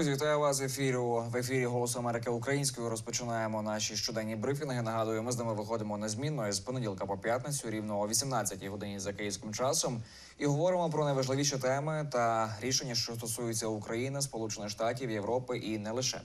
Друзі, вітаю вас в ефірі в ефірі Голосу Америки українською. Розпочинаємо наші щоденні брифінги. Нагадую, ми з ними виходимо незмінно з понеділка по п'ятницю, рівно о 18-й годині за київським часом, і говоримо про найважливіші теми та рішення, що стосуються України, Сполучених Штатів, Європи і не лише.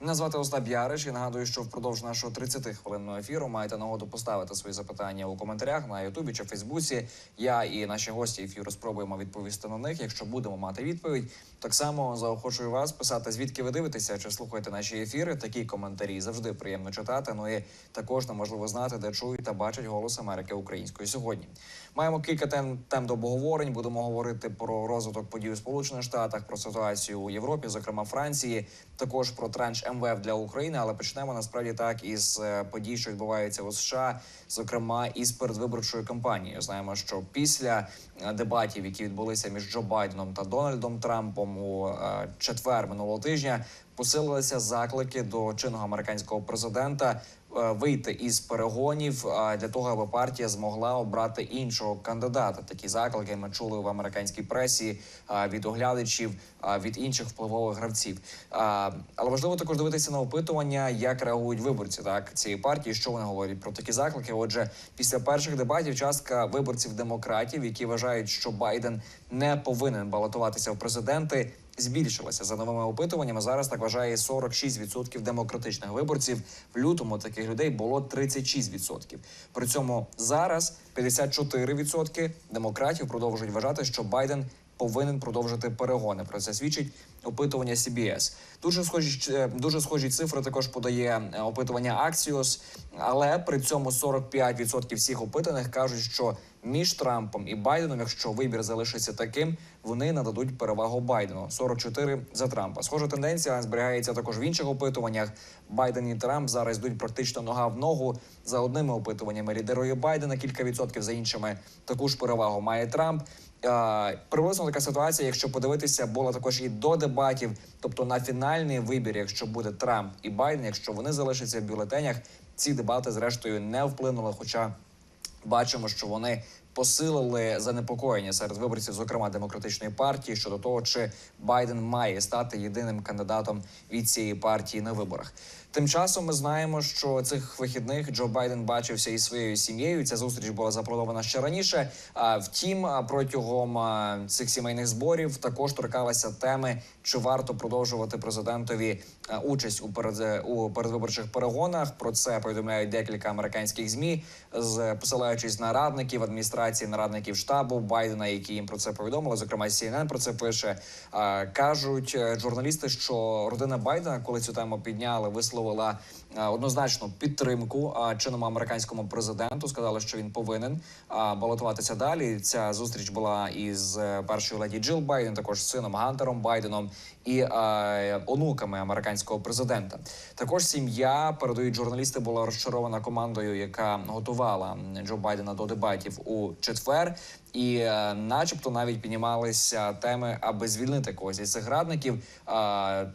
Мене звати Остап Яриш і нагадую, що впродовж нашого 30-хвилинного ефіру маєте нагоду поставити свої запитання у коментарях на Ютубі чи Фейсбуці. Я і наші гості ефіру спробуємо відповісти на них. Якщо будемо мати відповідь, так само заохочую вас писати, звідки ви дивитеся чи слухаєте наші ефіри. Такі коментарі завжди приємно читати. Ну і також неможливо знати, де чують та бачать голос Америки українською сьогодні. Маємо кілька тем, тем до обговорень. Будемо говорити про розвиток подій у Сполучених Штатах, про ситуацію у Європі, зокрема Франції, також про транш МВФ для України. Але почнемо насправді так із е, подій, що відбуваються у США, зокрема із передвиборчою кампанією. Знаємо, що після е, дебатів, які відбулися між Джо Байденом та Дональдом Трампом у е, четвер минулого тижня, посилилися заклики до чинного американського президента вийти із перегонів е, для того, аби партія змогла обрати іншого кандидата. Такі заклики ми чули в американській пресі е, від оглядачів, е, від інших впливових гравців. Е, Але важливо також дивитися на опитування, як реагують виборці так цієї партії, що вони говорять про такі заклики. Отже, після перших дебатів частка виборців демократів, які вважають, що Байден не повинен балотуватися в президенти. Збільшилася за новими опитуваннями. Зараз так вважає 46% демократичних виборців. В лютому таких людей було 36%. При цьому зараз 54% демократів продовжують вважати, що Байден повинен продовжити перегони. Про це свідчить опитування CBS. Дуже схожі е, дуже схожі цифри також подає е, опитування Axios, але при цьому 45% всіх опитаних кажуть, що між Трампом і Байденом, якщо вибір залишиться таким, вони нададуть перевагу Байдену 44 за Трампа. Схожа тенденція зберігається також в інших опитуваннях. Байден і Трамп зараз йдуть практично нога в ногу. За одними опитуваннями лідерує Байден на кілька відсотків, за іншими таку ж перевагу має Трамп. Приблизно така ситуація, якщо подивитися, була також і до дебатів, тобто на фінальний вибір, якщо буде Трамп і Байден, якщо вони залишаться в бюлетенях, ці дебати зрештою не вплинули. Хоча бачимо, що вони посилили занепокоєння серед виборців, зокрема демократичної партії, щодо того, чи Байден має стати єдиним кандидатом від цієї партії на виборах. Тим часом ми знаємо, що цих вихідних Джо Байден бачився із своєю сім'єю. Ця зустріч була запланована ще раніше. А втім, протягом цих сімейних зборів також торкалися теми, чи варто продовжувати президентові участь у у передвиборчих перегонах. Про це повідомляють декілька американських змі, з посилаючись на радників адміністрації, на радників штабу Байдена, які їм про це повідомили. Зокрема, CNN про це пише. Кажуть е, журналісти, що родина Байдена, коли цю тему підняли, висловила е, однозначну підтримку чинному американському президенту. Сказали, що він повинен балотуватися далі. Ця зустріч була із е, першою леді Джил Байден, також з сином Гантером Байденом і е, онуками американського президента. Також сім'я передають журналісти, була розчарована командою, яка готувала Джо Байдена до дебатів у четвер. І, е, начебто, навіть піднімалися теми, аби звільнити когось із цих радників. Е,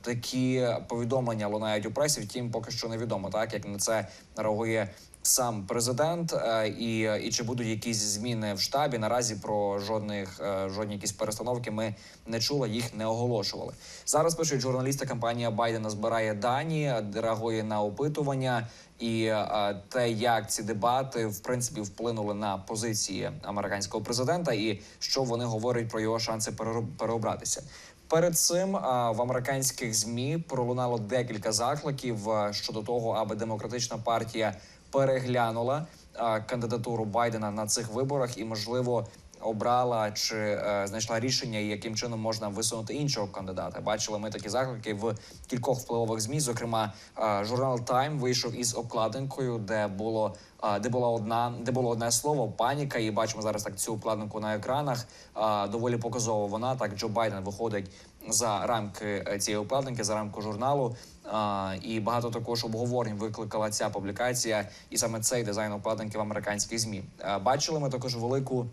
такі повідомлення лунають у пресі. Втім, поки що невідомо, так як на це реагує сам президент, е, і, і чи будуть якісь зміни в штабі. Наразі про жодних е, жодні якісь перестановки ми не чули, їх не оголошували. Зараз пишуть журналісти. Компанія Байдена збирає дані, реагує на опитування. І е, те, як ці дебати в принципі вплинули на позиції американського президента, і що вони говорять про його шанси переобратися. Перед цим в американських змі пролунало декілька закликів щодо того, аби демократична партія переглянула кандидатуру Байдена на цих виборах і, можливо, обрала чи е, знайшла рішення, яким чином можна висунути іншого кандидата. Бачили ми такі заклики в кількох впливових змі. Зокрема, журнал Time вийшов із обкладинкою, де було де була одна, де було одне слово паніка. І бачимо зараз так цю вкладинку на екранах. Доволі показово вона так. Джо Байден виходить за рамки е, цієї вкладинки, за рамку журналу. І багато також обговорень викликала ця публікація, і саме цей дизайн обкладинки в американських змі. Бачили ми також велику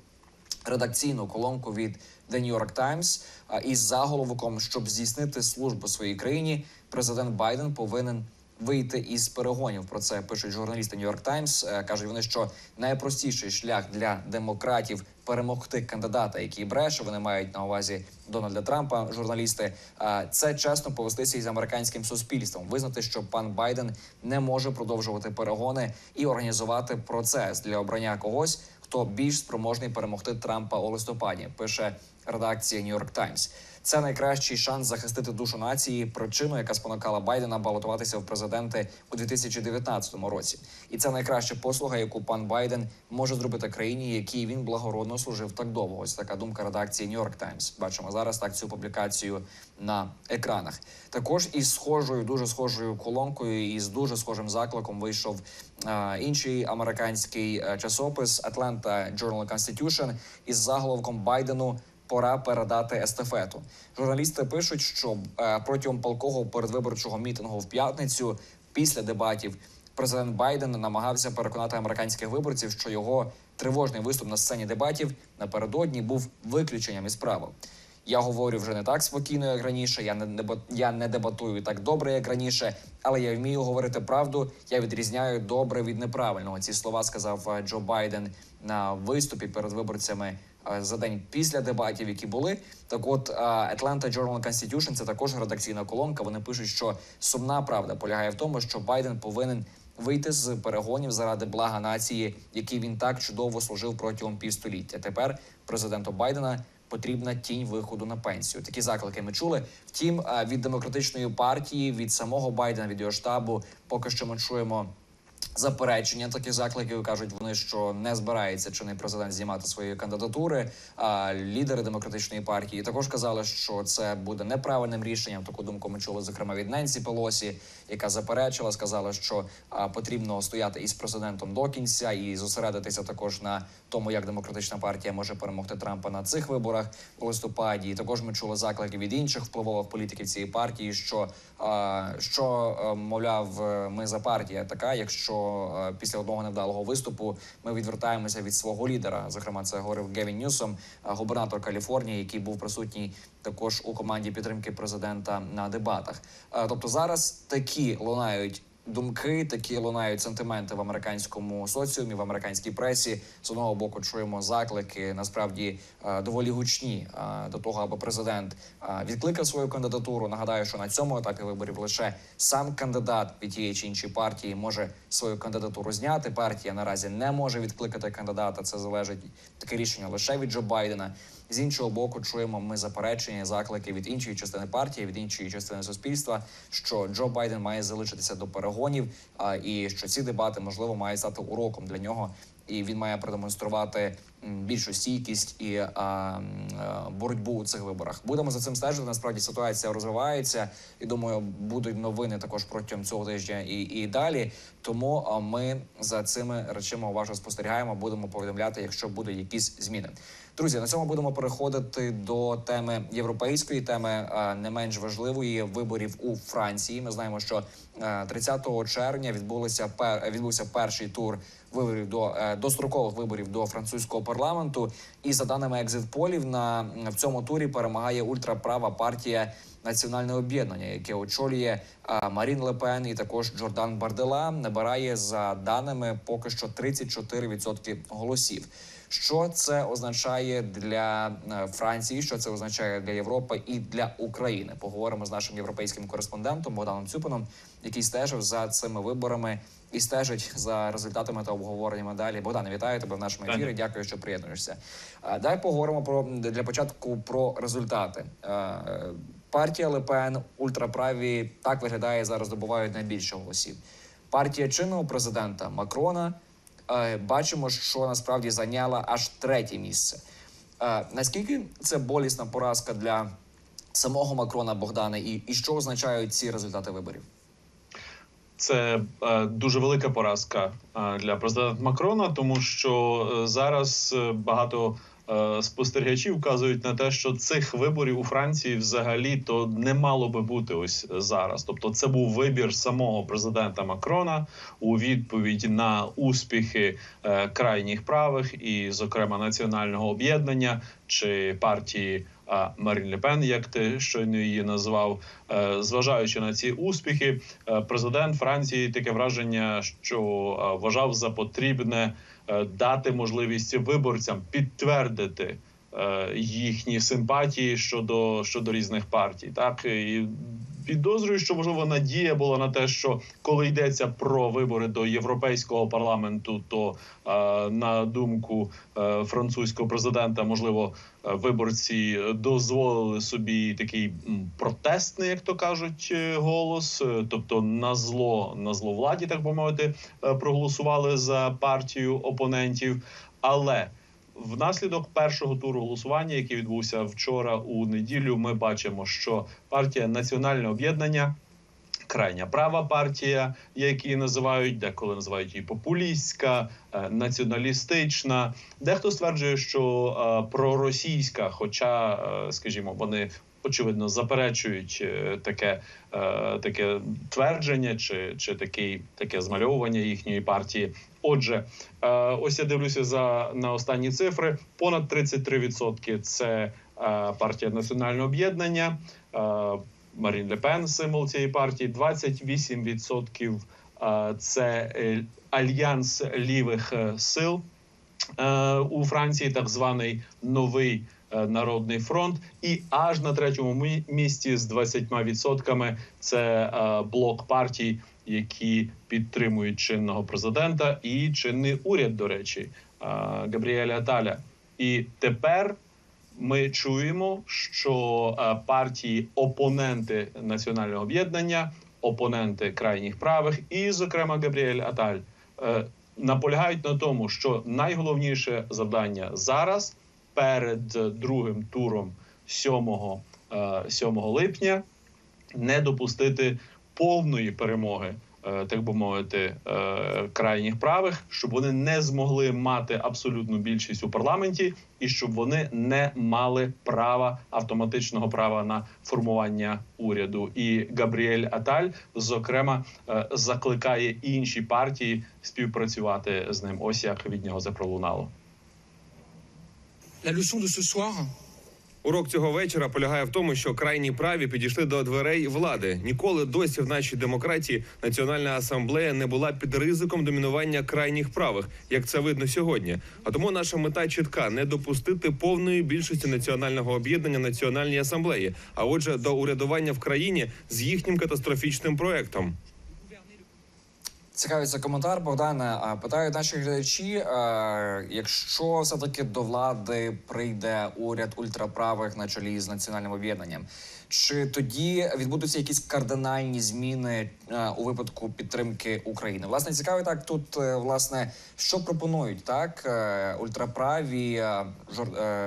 редакційну колонку від The New York Times із заголовком, щоб здійснити службу своїй країні, президент Байден повинен вийти із перегонів. Про це пишуть журналісти Нью-Йорк Таймс. Е, Кажуть вони, що найпростіший шлях для демократів перемогти кандидата, який бреше. Вони мають на увазі Дональда Трампа. Журналісти е, це чесно повестися із американським суспільством, визнати, що пан Байден не може продовжувати перегони і організувати процес для обрання когось, хто більш спроможний перемогти Трампа у листопаді. Пише редакція Нью-Йорк Таймс. Це найкращий шанс захистити душу нації, причину, яка спонукала Байдена балотуватися в президенти у 2019 році. І це найкраща послуга, яку пан Байден може зробити країні, якій він благородно служив так довго. Ось така думка редакції Нью-Йорк Таймс. Бачимо зараз так цю публікацію на екранах. Також із схожою, дуже схожою колонкою і з дуже схожим закликом вийшов е, інший американський е, часопис Atlanta Journal-Constitution із заголовком Байдену пора передати естафету. Журналісти пишуть, що е, протягом палкого передвиборчого мітингу в п'ятницю після дебатів президент Байден намагався переконати американських виборців, що його тривожний виступ на сцені дебатів напередодні був виключенням із правил. Я говорю вже не так спокійно, як раніше. Я не я не дебатую так добре, як раніше, але я вмію говорити правду. Я відрізняю добре від неправильного. Ці слова сказав е, Джо Байден на виступі перед виборцями за день після дебатів, які були. Так, от е, Atlanta Journal-Constitution – це також редакційна колонка. Вони пишуть, що сумна правда полягає в тому, що Байден повинен вийти з перегонів заради блага нації, який він так чудово служив протягом півстоліття. Тепер президенту Байдена потрібна тінь виходу на пенсію. Такі заклики ми чули. Втім, е, від демократичної партії, від самого Байдена, від його штабу, поки що ми чуємо. Заперечення таких закликів кажуть вони, що не збирається чинний президент знімати свої кандидатури. А лідери демократичної партії також казали, що це буде неправильним рішенням. Таку думку ми чули зокрема від Ненсі Пелосі, яка заперечила, сказала, що а, потрібно стояти із президентом до кінця і зосередитися також на тому, як демократична партія може перемогти Трампа на цих виборах у листопаді. І також ми чули заклики від інших впливових політиків цієї партії, що а, що е, мовляв, е, ми за партія така, якщо е, після одного невдалого виступу ми відвертаємося від свого лідера. Зокрема, це говорив Гевін Ньюсом, е, губернатор Каліфорнії, який був присутній також у команді підтримки президента на дебатах. Е, Тобто зараз такі лунають. Думки такі лунають сентименти в американському соціумі, в американській пресі. З одного боку чуємо заклики, насправді е, доволі гучні е, до того, аби президент е, відкликав свою кандидатуру. Нагадаю, що на цьому етапі виборів лише сам кандидат від тієї чи іншої партії може свою кандидатуру зняти. Партія наразі не може відкликати кандидата. Це залежить таке рішення лише від Джо Байдена. З іншого боку, чуємо ми заперечення, заклики від іншої частини партії, від іншої частини суспільства, що Джо Байден має залишитися до перегонів, а, і що ці дебати можливо мають стати уроком для нього, і він має продемонструвати більшу стійкість і а, а, боротьбу у цих виборах. Будемо за цим стежити. Насправді ситуація розвивається, і думаю, будуть новини також протягом цього тижня і, і далі. Тому ми за цими речами уважно спостерігаємо. Будемо повідомляти, якщо будуть якісь зміни. Друзі, на цьому будемо переходити до теми європейської теми, не менш важливої виборів у Франції. Ми знаємо, що е, 30 червня відбулося пер відбувся перший тур виборів до е, дострокових виборів до французького парламенту. І за даними екзит-полів, на в цьому турі перемагає ультраправа партія національне об'єднання, яке очолює Марін Лепен і також Джордан Бардела. Набирає за даними поки що 34% голосів. Що це означає для е, Франції? Що це означає для Європи і для України? Поговоримо з нашим європейським кореспондентом Богданом Цюпином, який стежив за цими виборами і стежить за результатами та обговореннями далі. Богдане, вітаю тебе в нашому ефірі. Дякую, що приєднуєшся. Дай поговоримо про для початку про результати. Е, Партія Лепен, ультраправі так виглядає зараз. Добувають найбільше голосів. Партія чинного президента Макрона е, бачимо, що насправді зайняла аж третє місце. Е, наскільки це болісна поразка для самого Макрона Богдана, і, і що означають ці результати виборів? Це е, дуже велика поразка е, для президента Макрона, тому що е, зараз е, багато е, спостерігачі вказують на те, що цих виборів у Франції взагалі то не мало би бути ось зараз. Тобто, це був вибір самого президента Макрона у відповідь на успіхи е, крайніх правих, і, зокрема, національного об'єднання чи партії. е, Марін Ле Пен, як ти щойно її назвав, Е, зважаючи на ці успіхи, е, президент Франції таке враження, що е, вважав за потрібне е, дати можливість виборцям підтвердити е, їхні симпатії щодо щодо різних партій. Так і підозрюю, що можливо надія була на те, що коли йдеться про вибори до європейського парламенту, то е, на думку е, французького президента, можливо, е, виборці дозволили собі такий протестний, як то кажуть, голос, тобто на зло на зло владі, так би мовити, проголосували за партію опонентів, але Внаслідок першого туру голосування, який відбувся вчора у неділю, ми бачимо, що партія Національне об'єднання, крайня права партія, як її називають, деколи називають її популістська, е, націоналістична. Дехто стверджує, що е, проросійська, хоча, е, скажімо, вони очевидно заперечують таке, таке твердження чи, чи такий, таке змальовування їхньої партії. Отже, е, ось я дивлюся за на останні цифри. Понад 33% – це е, партія національного об'єднання. Е, Марін Ле Пен, символ цієї партії, 28% е, – це альянс лівих сил у Франції, так званий новий народний фронт, і аж на третьому місці з 20% це блок партій, які підтримують чинного президента і чинний уряд, до речі, е, Габріеля Аталя. І тепер ми чуємо, що е, партії опоненти національного об'єднання, опоненти крайніх правих, і, зокрема, Габріель Аталь, е, наполягають на тому, що найголовніше завдання зараз перед е, другим туром 7, е, 7 липня не допустити повної перемоги, е, так би мовити, е, крайніх правих, щоб вони не змогли мати абсолютну більшість у парламенті, і щоб вони не мали права автоматичного права на формування уряду. І Габріель Аталь, зокрема, е, закликає інші партії співпрацювати з ним. Ось як від нього це пролунало. La leçon de ce soir, Урок цього вечора полягає в тому, що крайні праві підійшли до дверей влади. Ніколи досі в нашій демократії Національна асамблея не була під ризиком домінування крайніх правих, як це видно сьогодні. А тому наша мета чітка не допустити повної більшості національного об'єднання національній асамблеї, а отже, до урядування в країні з їхнім катастрофічним проектом. Цікавиться коментар Богдане. А, Питають наші глядачі, е, якщо все таки до влади прийде уряд ультраправих на чолі з національним об'єднанням, чи тоді відбудуться якісь кардинальні зміни е, у випадку підтримки України? Власне, цікаво так тут е, власне що пропонують так ультраправі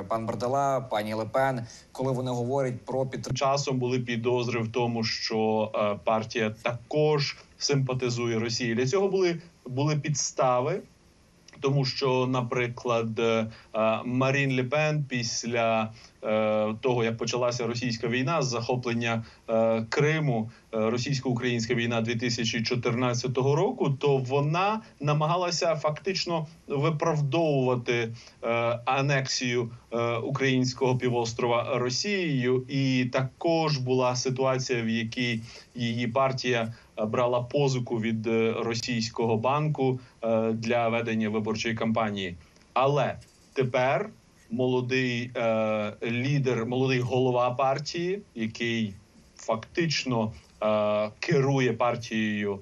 пан Бардела, пані Лепен, коли вони говорять про підтримку. часом були підозри в тому, що партія також симпатизує Росії. Для цього були, були підстави. Тому що, наприклад, е, Марін Ле Пен після е, того, як почалася російська війна з захоплення е, Криму, російсько-українська війна 2014 року, то вона намагалася фактично виправдовувати анексію українського півострова Росією, і також була ситуація, в якій її партія брала позику від е, російського банку е, для ведення виборчої кампанії. Але тепер молодий е, лідер, молодий голова партії, який фактично е, керує партією е,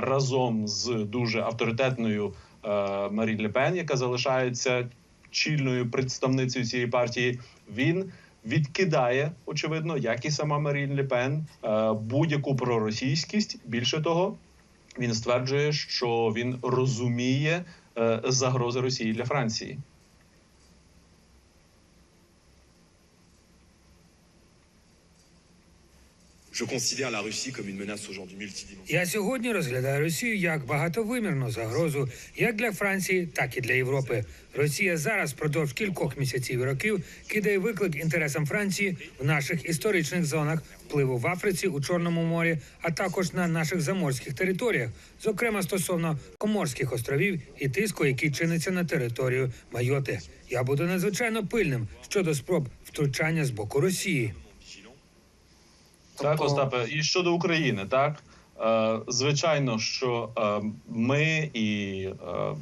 разом з дуже авторитетною е, Марі Ле Пен, яка залишається чільною представницею цієї партії. Він відкидає, очевидно, як і сама Марін Лепен, е, будь-яку проросійськість. Більше того, він стверджує, що він розуміє е, загрози Росії для Франції. Я сьогодні розглядаю Росію як багатовимірну загрозу як для Франції, так і для Європи. Росія зараз впродовж кількох місяців і років кидає виклик інтересам Франції в наших історичних зонах впливу в Африці у Чорному морі, а також на наших заморських територіях, зокрема стосовно Коморських островів і тиску, який чиниться на територію Майоти. Я буду надзвичайно пильним щодо спроб втручання з боку Росії. Так, Тобто- Остапе, і щодо України, так е, звичайно, що е, ми і е,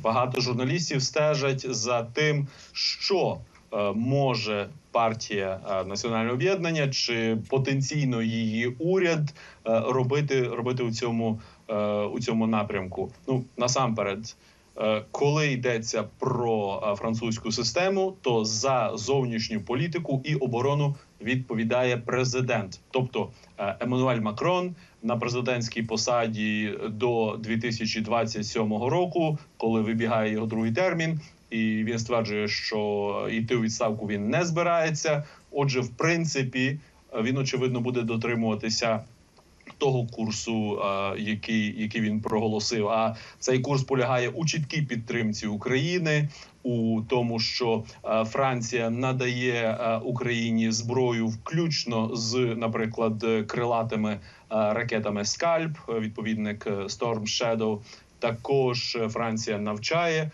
багато журналістів стежать за тим, що е, може партія е, національного об'єднання чи потенційно її уряд е, робити, робити у цьому е, у цьому напрямку. Ну насамперед. Коли йдеться про французьку систему, то за зовнішню політику і оборону відповідає президент, тобто е, Еммануель Макрон на президентській посаді до 2027 року, коли вибігає його другий термін, і він стверджує, що йти у відставку він не збирається. Отже, в принципі, він очевидно буде дотримуватися того курсу, е, який, який він проголосив. А цей курс полягає у чіткій підтримці України, у тому, що е, Франція надає е, Україні зброю, включно з, наприклад, крилатими е, ракетами Скальп, відповідник Storm Shadow. Також Франція навчає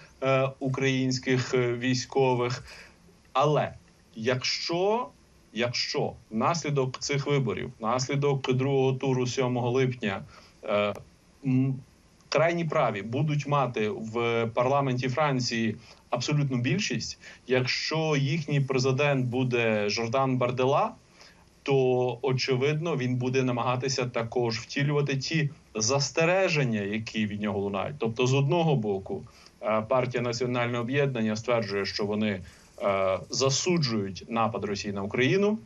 українських військових. Але якщо якщо внаслідок цих виборів, внаслідок другого туру 7 липня, крайні праві будуть мати в парламенті Франції абсолютну більшість, якщо їхній президент буде Жордан Бардела, то очевидно він буде намагатися також втілювати ті застереження, які від нього лунають. Тобто, з одного боку, е, партія національного об'єднання стверджує, що вони е, засуджують напад Росії на Україну,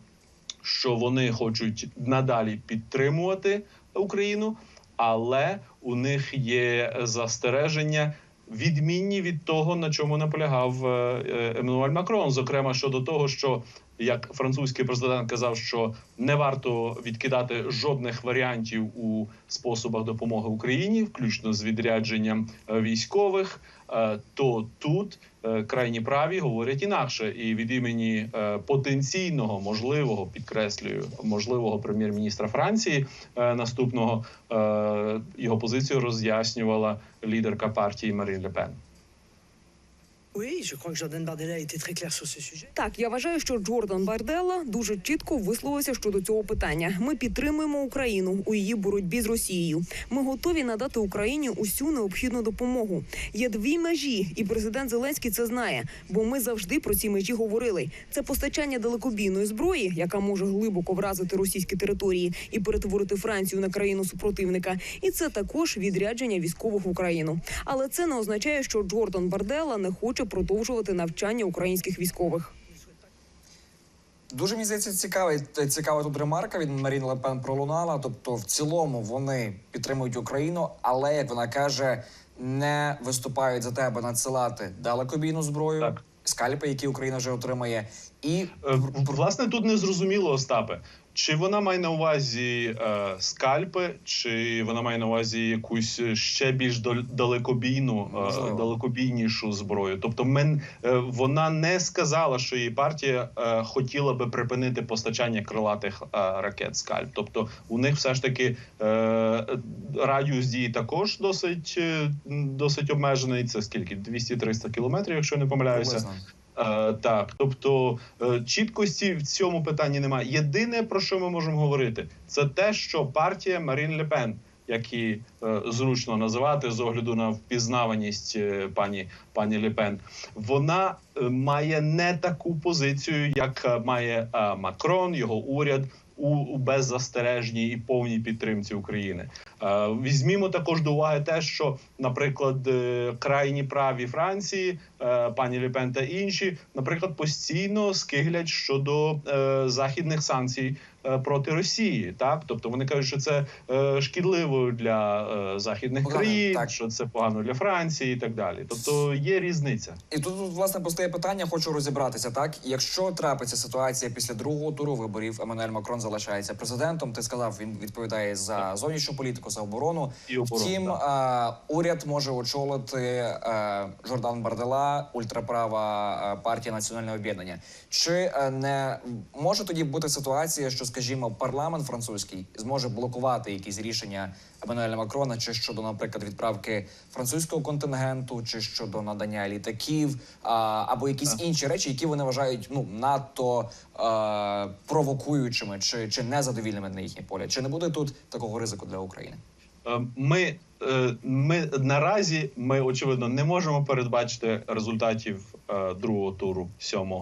що вони хочуть надалі підтримувати Україну, але у них є застереження. Відмінні від того, на чому наполягав е, е, Еммануель Макрон, зокрема щодо того, що як французький президент казав, що не варто відкидати жодних варіантів у способах допомоги Україні, включно з відрядженням е, військових, е, то тут е, крайні праві говорять інакше, і від імені потенційного можливого підкреслюю можливого прем'єр-міністра Франції наступного його позицію роз'яснювала лідерка партії Марін Ле Так, я вважаю, що Джордан Барделла дуже чітко висловився щодо цього питання. Ми підтримуємо Україну у її боротьбі з Росією. Ми готові надати Україні усю необхідну допомогу. Є дві межі, і президент Зеленський це знає, бо ми завжди про ці межі говорили. Це постачання далекобійної зброї, яка може глибоко вразити російські території і перетворити Францію на країну супротивника. І це також відрядження військових в Україну. Але це не означає, що Джордан Барделла не хоче продовжувати навчання українських військових. Дуже мені здається, цікавий цікава тут ремарка від Марін Лепен пролунала. Тобто, в цілому вони підтримують Україну, але як вона каже, не виступають за тебе надсилати далекобійну зброю, Так. скальпи, які Україна вже отримає, і Е, Власне, тут не зрозуміло, Остапе, чи вона має на увазі е, скальпи, чи вона має на увазі якусь ще більш дал- далекобійну, е, далекобійнішу зброю. Тобто, мен, е, вона не сказала, що її партія е, хотіла би припинити постачання крилатих е, ракет скальп. Тобто, у них все ж таки е, радіус дії також досить, е, досить обмежений. Це скільки? 200-300 кілометрів, якщо не помиляюся. Е, так, тобто е, чіткості в цьому питанні немає. Єдине про що ми можемо говорити, це те, що партія Марін Ле Пен, як її е, зручно називати з огляду на впізнаваність пані пані Ле Пен, вона має не таку позицію, як має Макрон, його уряд. У, беззастережній і повній підтримці України візьмімо також до уваги те, що, наприклад, крайні праві Франції, пані Лепен та інші, наприклад, постійно скиглять щодо е, західних санкцій е, проти Росії. Так, тобто вони кажуть, що це е, шкідливо для е, західних Погано, країн, так. що це погано для Франції і так далі. Тобто є різниця. І тут власне постає питання, хочу розібратися. Так, якщо трапиться ситуація після другого туру виборів, Еммануель Макрон залишається президентом. Ти сказав, він відповідає за зовнішню політику, за оборону. І оборону, Втім, так. уряд може очолити е, Жордан Бардела, ультраправа е, партія національне об'єднання. Чи е, не може тоді бути ситуація, що, скажімо, парламент французький зможе блокувати якісь рішення Еммануеля Макрона, чи щодо, наприклад, відправки французького контингенту, чи щодо надання літаків, або якісь інші речі, які вони вважають ну надто е, провокуючими чи, чи незадовільними на їхнє поле? Чи не буде тут такого ризику для України? Е, Ми, е, ми наразі ми очевидно не можемо передбачити результатів е, другого туру 7,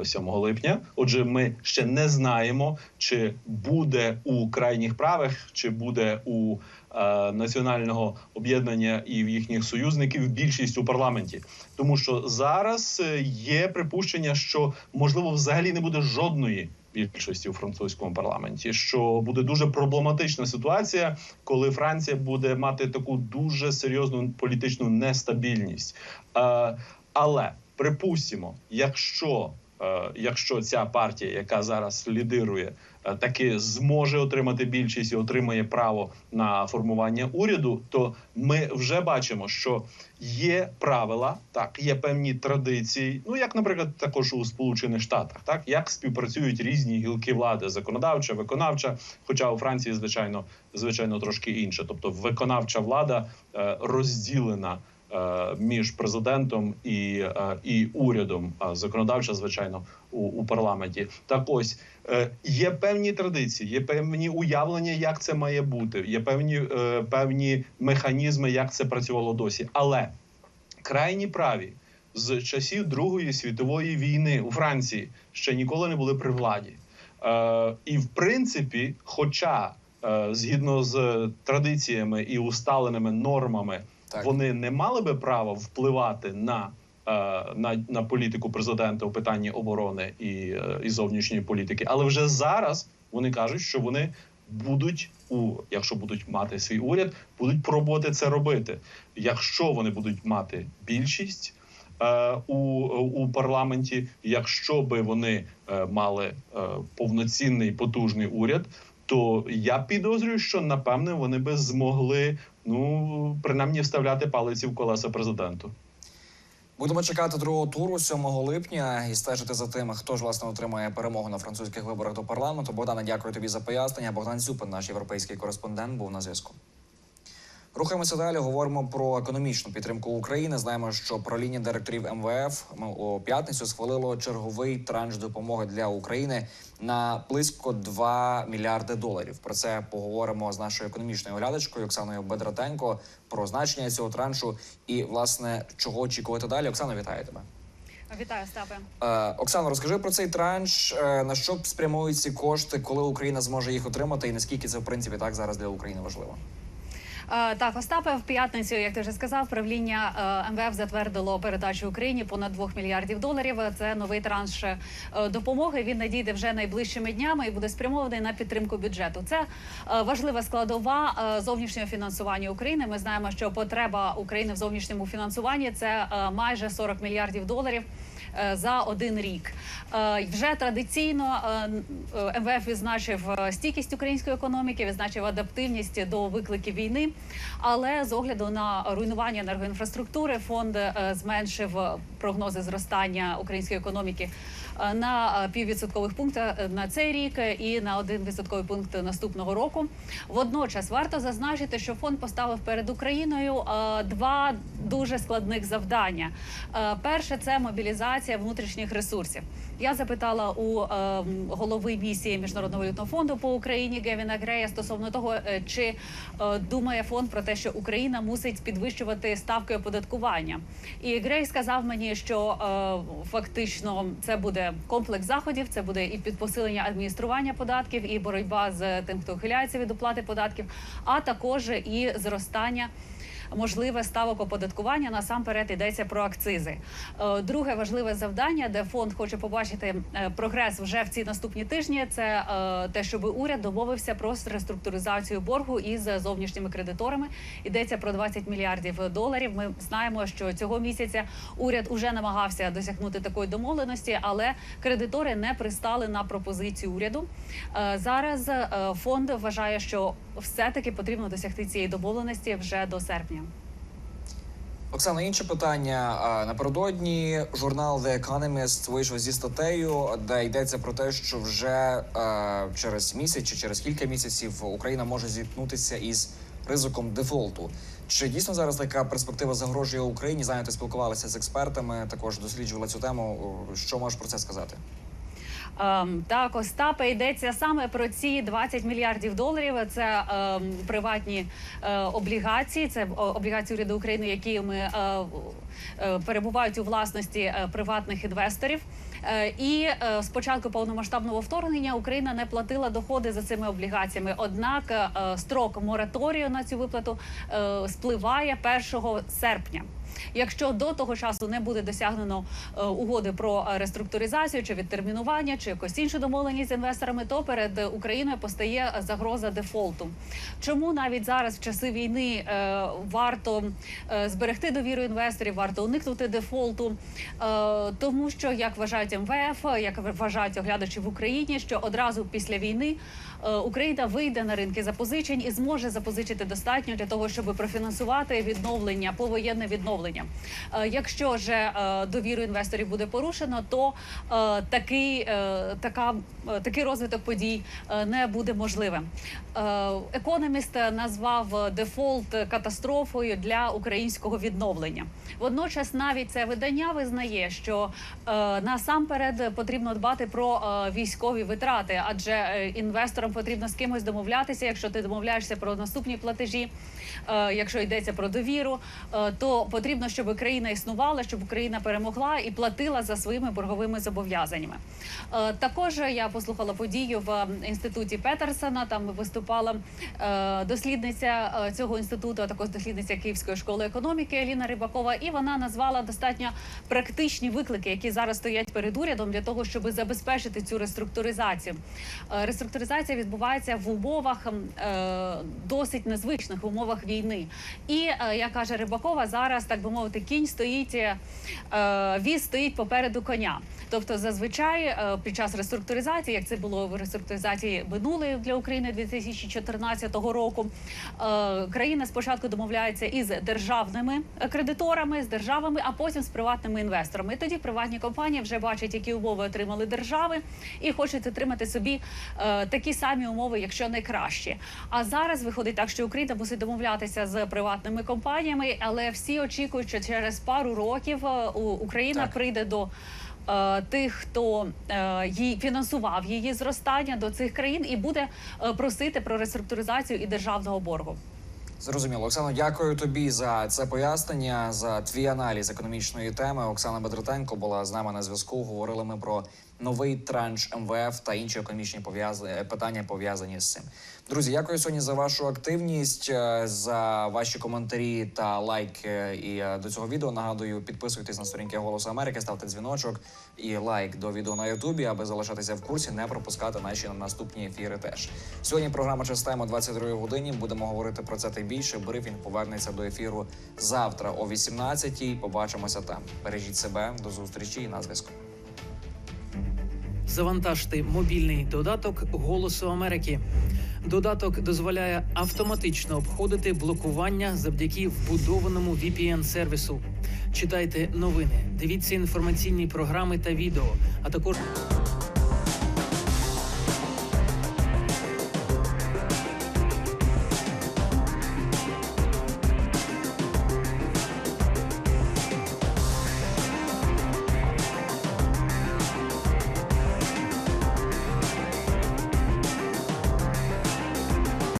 е, 7 липня. Отже, ми ще не знаємо, чи буде у крайніх правих, чи буде у національного об'єднання і в їхніх союзників більшість у парламенті, тому що зараз є припущення, що можливо взагалі не буде жодної більшості у французькому парламенті, що буде дуже проблематична ситуація, коли Франція буде мати таку дуже серйозну політичну нестабільність. Е, але припустимо, якщо, якщо ця партія, яка зараз лідирує, е, таки зможе отримати більшість і отримає право на формування уряду, то ми вже бачимо, що є правила, так є певні традиції. Ну як, наприклад, також у Сполучених Штатах, так як співпрацюють різні гілки влади, законодавча, виконавча. Хоча у Франції, звичайно, звичайно, трошки інше. Тобто, виконавча влада е, розділена. Е, Між президентом і, е, і урядом, законодавча, звичайно, у, у парламенті. Так ось е, є певні традиції, є певні уявлення, як це має бути, є певні, певні механізми, як це працювало досі. Але крайні праві з часів Другої світової війни у Франції ще ніколи не були при владі. І в принципі, хоча згідно з традиціями і усталеними нормами, Так. вони не мали би права впливати на. е, На, на політику президента у питанні оборони і, е, і зовнішньої політики, але вже зараз вони кажуть, що вони будуть у якщо будуть мати свій уряд, будуть пробувати це робити. Якщо вони будуть мати більшість е, у, у парламенті, якщо би вони мали повноцінний потужний уряд, то я підозрюю, що напевне вони би змогли ну принаймні вставляти палиці в колеса президенту. Будемо чекати другого туру 7 липня і стежити за тим, хто ж власне отримає перемогу на французьких виборах до парламенту. Богдана, дякую тобі за пояснення. Богдан Цюпин, наш європейський кореспондент, був на зв'язку. Рухаємося далі. Говоримо про економічну підтримку України. Знаємо, що правління директорів МВФ у п'ятницю схвалило черговий транш допомоги для України на близько 2 мільярди доларів. Про це поговоримо з нашою економічною оглядачкою Оксаною Бедратенко про значення цього траншу і власне чого очікувати далі. Оксано, вітаю тебе. Вітаю, Стапе. Е, Оксано, розкажи про цей транш. е, На що спрямують ці кошти, коли Україна зможе їх отримати, і наскільки це в принципі так зараз для України важливо? Е, Так, Остапе, в п'ятницю, як ти вже сказав, правління е, МВФ затвердило передачу Україні понад 2 мільярдів доларів. Це новий транш е, допомоги. Він надійде вже найближчими днями і буде спрямований на підтримку бюджету. Це важлива складова зовнішнього фінансування України. Ми знаємо, що потреба України в зовнішньому фінансуванні це майже 40 мільярдів доларів. Е, За один рік Е, вже традиційно е, МВФ відзначив стійкість української економіки, відзначив адаптивність до викликів війни. Але з огляду на руйнування енергоінфраструктури фонд зменшив прогнози зростання української економіки на піввідсоткових пункта на цей рік і на один відсотковий пункт наступного року. Водночас варто зазначити, що фонд поставив перед Україною два дуже складних завдання. Перше це мобілізація внутрішніх ресурсів. Я запитала у е, голови місії міжнародного валютного фонду по Україні Гевіна Грея стосовно того, е, чи е, думає фонд про те, що Україна мусить підвищувати ставки оподаткування. І Грей сказав мені, що е, фактично це буде комплекс заходів, це буде і підпосилення адміністрування податків, і боротьба з тим, хто ухиляється від оплати податків, а також і зростання можливе ставок оподаткування. Насамперед йдеться про акцизи. Е, Друге важливе завдання, де фонд хоче побачити е, прогрес вже в ці наступні тижні. Це е, те, щоб уряд домовився про реструктуризацію боргу із зовнішніми кредиторами. Йдеться про 20 мільярдів доларів. Ми знаємо, що цього місяця уряд уже намагався досягнути такої домовленості, але кредитори не пристали на пропозицію уряду. Зараз фонд вважає, що все-таки потрібно досягти цієї домовленості вже до серпня. Оксана, інше питання. Напередодні журнал The Economist вийшов зі статтею, де йдеться про те, що вже е, через місяць чи через кілька місяців Україна може зіткнутися із ризиком дефолту. Чи дійсно зараз така перспектива загрожує Україні? Знаєте, спілкувалися з експертами, також досліджували цю тему. Що можеш про це сказати? Ем, так, Остапе йдеться саме про ці 20 мільярдів доларів. Це ем, приватні е, облігації, це о, облігації уряду України, які ми е, е, перебувають у власності е, приватних інвесторів. Е, І е, з початку повномасштабного вторгнення Україна не платила доходи за цими облігаціями. Однак е, строк мораторію на цю виплату е, спливає 1 серпня. Якщо до того часу не буде досягнено е, угоди про е, реструктуризацію чи відтермінування, чи якось іншу домовленість з інвесторами, то перед Україною постає загроза дефолту. Чому навіть зараз, в часи війни, е, варто зберегти довіру інвесторів, варто уникнути дефолту, тому що як вважають МВФ, як вважають оглядачі в Україні, що одразу після війни Україна вийде на ринки запозичень і зможе запозичити достатньо для того, щоб профінансувати відновлення, повоєнне відновлення. Е, Якщо ж е, довіру інвесторів буде порушено, то е, такий, така, такий розвиток подій не буде можливим. Економіст назвав дефолт катастрофою для українського відновлення. Водночас, навіть це видання визнає, що насамперед потрібно дбати про військові витрати, адже інвесторам потрібно з кимось домовлятися. Якщо ти домовляєшся про наступні платежі, якщо йдеться про довіру, то потрібно, щоб країна існувала, щоб Україна перемогла і платила за своїми борговими зобов'язаннями. Е, Також я послухала подію в інституті Петерсона. Там виступала е, дослідниця е, цього інституту, а також дослідниця Київської школи економіки Еліна Рибакова. І вона назвала достатньо практичні виклики, які зараз стоять перед урядом для того, щоб забезпечити цю реструктуризацію. Реструктуризація відбувається в умовах досить незвичних в умовах війни. І як каже Рибакова, зараз так би мовити, кінь стоїть, е, віз стоїть попереду коня. Тобто, зазвичай е, під час реструктуризації, як це було в реструктуризації минулої для України 2014 року, е, країна спочатку домовляється із державними кредиторами, з державами, а потім з приватними інвесторами. І тоді приватні компанії вже бачать, які умови отримали держави, і хочуть отримати собі е, такі самі умови, якщо не кращі. А зараз виходить так, що Україна мусить домовлятися з приватними компаніями, але всі очікують, що через пару років е, Україна Так. прийде до. е, Тих, хто е, їй фінансував її зростання до цих країн, і буде просити про реструктуризацію і державного боргу. Зрозуміло, Оксано, дякую тобі за це пояснення, за твій аналіз економічної теми. Оксана Бедратенко була з нами на зв'язку. Говорили ми про новий транш МВФ та інші економічні питання пов'язані з цим. Друзі, дякую сьогодні за вашу активність, е, за ваші коментарі та лайки. І е, до цього відео нагадую, підписуйтесь на сторінки Голосу Америки, ставте дзвіночок і лайк до відео на Ютубі, аби залишатися в курсі, не пропускати наші наступні ефіри. Теж сьогодні програма частаємо 22 годині. Будемо говорити про це та більше. Брифінг повернеться до ефіру завтра о 18-й. Побачимося там. Бережіть себе до зустрічі і на зв'язку. Завантажте мобільний додаток Голосу Америки. Додаток дозволяє автоматично обходити блокування завдяки вбудованому VPN-сервісу. Читайте новини, дивіться інформаційні програми та відео, а також